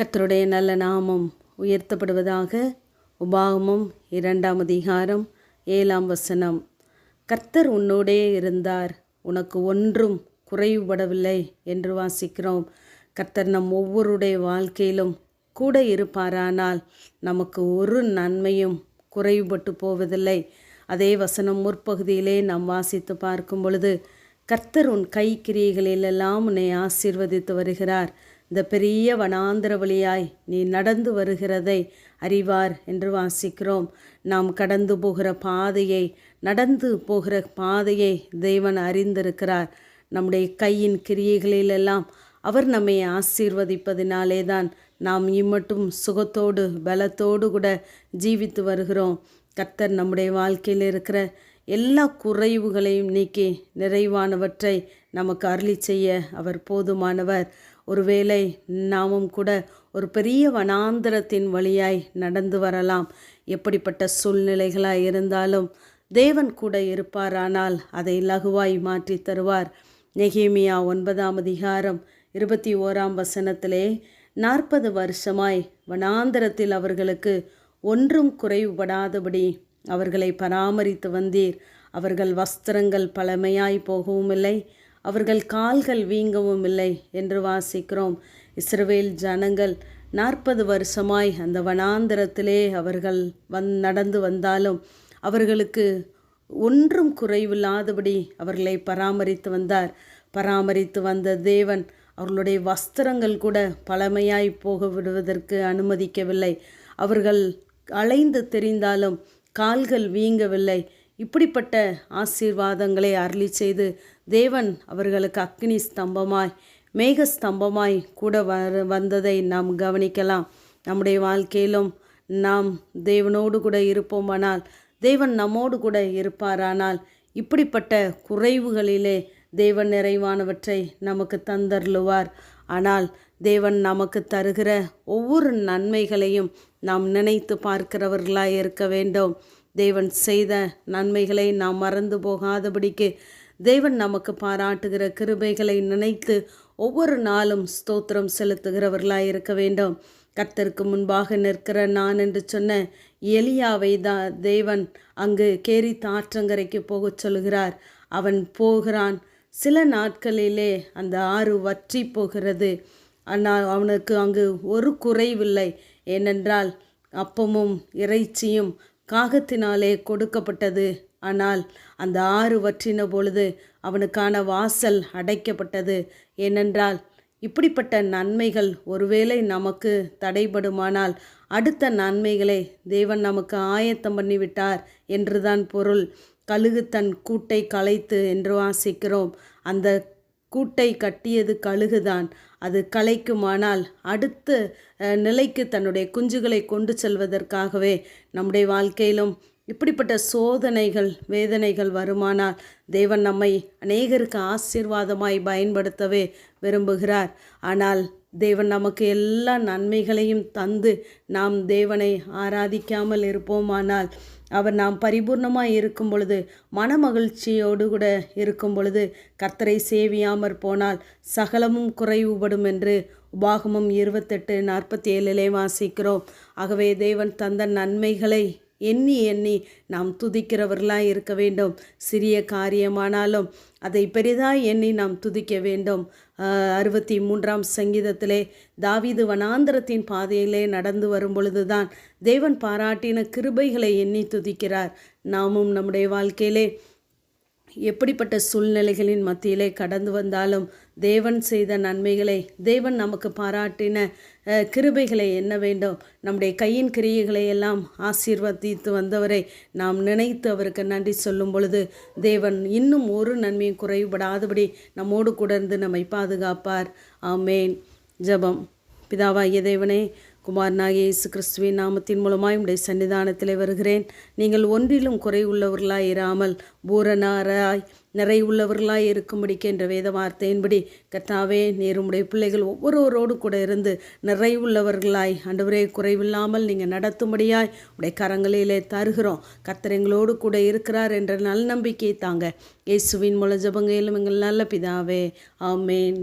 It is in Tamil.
கர்த்தருடைய நல்ல நாமம் உயர்த்தப்படுவதாக உபாகமம் இரண்டாம் அதிகாரம் ஏழாம் வசனம். கர்த்தர் உன்னோடே இருந்தார் உனக்கு ஒன்றும் குறைவுபடவில்லை என்று வாசிக்கிறோம். கர்த்தர் நம் ஒவ்வொருடைய வாழ்க்கையிலும் கூட இருப்பாரானால் நமக்கு ஒரு நன்மையும் குறைவுபட்டு போவதில்லை. அதே வசனம் முற்பகுதியிலே நாம் வாசித்து பார்க்கும் பொழுது கர்த்தர் உன் கை கிரியைகளிலெல்லாம் உன்னை ஆசீர்வதித்து வருகிறார். இந்த பெரிய வனாந்திர வழியாய் நீ நடந்து வருகிறதை அறிவார் என்று வாசிக்கிறோம். நாம் கடந்து போகிற பாதையை நடந்து போகிற பாதையை தேவன் அறிந்திருக்கிறார். நம்முடைய கையின் கிரியைகளிலெல்லாம் அவர் நம்மை ஆசீர்வதிப்பதினாலே தான் நாம் இம்மட்டும் சுகத்தோடு பலத்தோடு கூட ஜீவித்து வருகிறோம். கர்த்தர் நம்முடைய வாழ்க்கையில் இருக்கிற எல்லா குறைவுகளையும் நீக்கி நிறைவானவற்றை நமக்கு அருளி செய்ய அவர் போதுமானவர். ஒருவேளை நாமும் கூட ஒரு பெரிய வனாந்திரத்தின் வழியாய் நடந்து வரலாம். எப்படிப்பட்ட சூழ்நிலைகளாய் இருந்தாலும் தேவன் கூட இருப்பாரானால் அதை லகுவாய் மாற்றி தருவார். நெகேமியா ஒன்பதாம் அதிகாரம் இருபத்தி ஓராம் வசனத்திலே நாற்பது வருஷமாய் வனாந்திரத்தில் அவர்களுக்கு ஒன்றும் குறைவுபடாதபடி அவர்களை பராமரித்து வந்தீர். அவர்கள் வஸ்திரங்கள் பழமையாய் போகவும் இல்லை அவர்கள் கால்கள் வீங்கவும் இல்லை என்று வாசிக்கிறோம். இஸ்ரவேல் ஜனங்கள் நாற்பது வருஷமாய் அந்த வனாந்திரத்திலே அவர்கள் வந் நடந்து வந்தாலும் அவர்களுக்கு ஒன்றும் குறைவில்லாதபடி அவர்களை பராமரித்து வந்தார். பராமரித்து வந்த தேவன் அவர்களுடைய வஸ்திரங்கள் கூட பழமையாய் போக விடுவதற்கு அனுமதிக்கவில்லை. அவர்கள் அலைந்து தெரிந்தாலும் கால்கள் வீங்கவில்லை. இப்படிப்பட்ட ஆசீர்வாதங்களை அருளி செய்து தேவன் அவர்களுக்கு அக்னி ஸ்தம்பமாய் மேக ஸ்தம்பமாய் கூட வ வந்ததை நாம் கவனிக்கலாம். நம்முடைய வாழ்க்கையிலும் நாம் தேவனோடு கூட இருப்போமானால் தேவன் நம்மோடு கூட இருப்பாரானால் இப்படிப்பட்ட குறைவுகளிலே தேவன் நிறைவானவற்றை நமக்கு தந்தருளுவார். ஆனால் தேவன் நமக்கு தருகிற ஒவ்வொரு நன்மைகளையும் நாம் நினைத்து பார்க்கிறவர்களாய் இருக்க வேண்டும். தேவன் செய்த நன்மைகளை நாம் மறந்து போகாதபடிக்கு தேவன் நமக்கு பாராட்டுகிற கிருபைகளை நினைத்து ஒவ்வொரு நாளும் ஸ்தோத்திரம் செலுத்துகிறவர்களாய் இருக்க வேண்டும். கர்த்தருக்கு முன்பாக நிற்கிற நான் என்று சொன்ன எலியாவை தான் தேவன் அங்கு கேரி தாற்றங்கரைக்கு போகச் சொல்கிறார். அவன் போகிறான். சில நாட்களிலே அந்த ஆறு வற்றி போகிறது. ஆனால் அவனுக்கு அங்கு ஒரு குறைவில்லை. ஏனென்றால் அப்பமும் இறைச்சியும் காகத்தினாலே கொடுக்கப்பட்டது. ஆனால் அந்த ஆறு வற்றின பொழுது அவனுக்கான வாசல் அடைக்கப்பட்டது. ஏனென்றால் இப்படிப்பட்ட நன்மைகள் ஒருவேளை நமக்கு தடைபடுமானால் அடுத்த நன்மைகளை தேவன் நமக்கு ஆயத்தம் பண்ணிவிட்டார் என்றுதான் பொருள். கழுகு தன் கூட்டை களைத்து என்று வாசிக்கிறோம். அந்த கூட்டை கட்டியது கழுகுதான். அது கலைக்குமானால் அடுத்த நிலைக்கு தன்னுடைய குஞ்சுகளை கொண்டு செல்வதற்காகவே நம்முடைய வாழ்க்கையிலும் இப்படிப்பட்ட சோதனைகள் வேதனைகள் வருமானால் தேவன் நம்மை அநேகருக்கு ஆசீர்வாதமாய் பயன்படுத்தவே விரும்புகிறார். ஆனால் தேவன் நமக்கு எல்லா நன்மைகளையும் தந்து நாம் தேவனை ஆராதிக்காமல் இருப்போமானால் அவர் நாம் பரிபூர்ணமாக இருக்கும் பொழுது மன மகிழ்ச்சியோடு கூட இருக்கும் பொழுது கர்த்தரை சேவியாமற் போனால் சகலமும் குறைவுபடும் என்று உபாகமம் இருபத்தெட்டு நாற்பத்தி ஏழிலே வாசிக்கிறோம். ஆகவே தேவன் தந்த நன்மைகளை எண்ணி எண்ணி நாம் துதிக்கிறவர்களாக இருக்க வேண்டும். சிறிய காரியமானாலும் அதை பெரிதாக எண்ணி நாம் துதிக்க வேண்டும். அறுபத்தி மூன்றாம் சங்கீதத்திலே தாவிது வனாந்திரத்தின் பாதையிலே நடந்து வரும் பொழுதுதான் தேவன் பாராட்டின கிருபைகளை எண்ணி துதிக்கிறார். நாமும் நம்முடைய வாழ்க்கையிலே எப்படிப்பட்ட சூழ்நிலைகளின் மத்தியிலே கடந்து வந்தாலும் தேவன் செய்த நன்மைகளை தேவன் நமக்கு பாராட்டின கிருபைகளை என்ன வேண்டும். நம்முடைய கையின் கிரியைகளை எல்லாம் ஆசீர்வதித்து வந்தவரை நாம் நினைத்து அவருக்கு நன்றி சொல்லும் பொழுது தேவன் இன்னும் ஒரு நன்மையும் குறைபடாதபடி நம்மோடு கூட இருந்து நம்மை பாதுகாப்பார். ஆமேன். ஜபம். பிதாவாகிய தேவனே குமாரனாகிய இயேசு கிறிஸ்துவின் நாமத்தின் மூலமாய் உடைய சன்னிதானத்தில் வருகிறேன். நீங்கள் ஒன்றிலும் குறை உள்ளவர்களாய் இராமல் பூரணாராய் நிறை உள்ளவர்களாய் இருக்கும்படிக்கு என்ற வேத வார்த்தையின்படி கர்த்தாவே நீர் உடைய பிள்ளைகள் ஒவ்வொருவரோடு கூட இருந்து நிறை உள்ளவர்களாய் அன்றுவரே குறைவில்லாமல் நீங்கள் நடத்தும்படியாய் உடைய கரங்களிலே தருகிறோம். கர்த்தர் எங்களோடு கூட இருக்கிறார் என்ற நல் நம்பிக்கையை தாங்க. இயேசுவின் மூல ஜபங்கையிலும் எங்கள் நல்ல பிதாவே ஆமேன்.